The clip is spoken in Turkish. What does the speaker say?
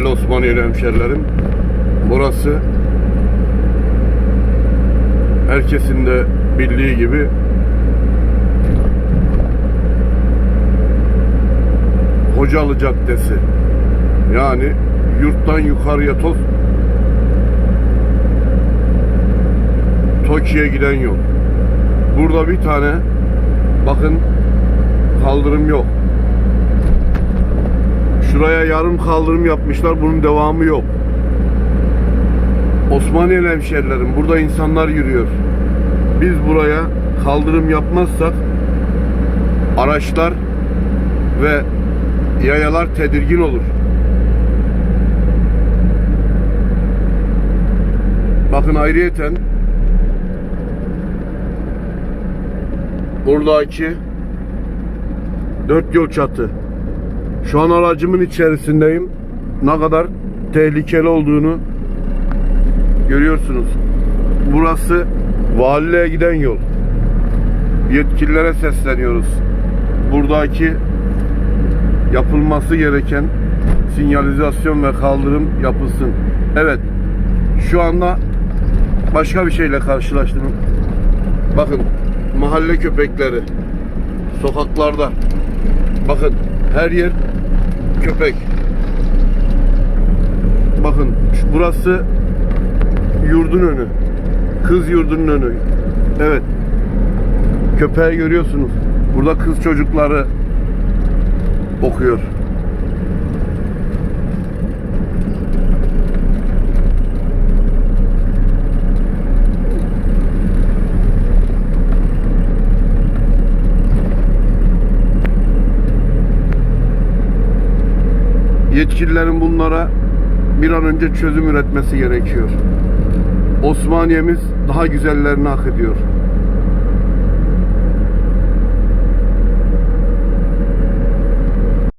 Değerli Osmaniyeli hemşerilerim, burası herkesin de bildiği gibi Hocalı Caddesi. Yani yurttan yukarıya toz Toki'ye giden yol. Burada bir tane bakın kaldırım yok. Şuraya yarım kaldırım yapmışlar. Bunun devamı yok. Osmaniyeli hemşerilerim burada insanlar yürüyor. Biz buraya kaldırım yapmazsak araçlar ve yayalar tedirgin olur. Bakın ayrıyeten buradaki dört yol çatı. Şu an aracımın içerisindeyim. Ne kadar tehlikeli olduğunu görüyorsunuz. Burası valiliğe giden yol. Yetkililere sesleniyoruz. Buradaki yapılması gereken sinyalizasyon ve kaldırım yapılsın. Evet. Şu anda başka bir şeyle karşılaştım. Bakın mahalle köpekleri sokaklarda. Bakın her yer köpek. Bakın burası yurdun önü. Kız yurdunun önü. Evet. Köpeği görüyorsunuz. Burada kız çocukları okuyor. Yetkililerin bunlara bir an önce çözüm üretmesi gerekiyor. Osmaniye'miz daha güzellerini hak ediyor.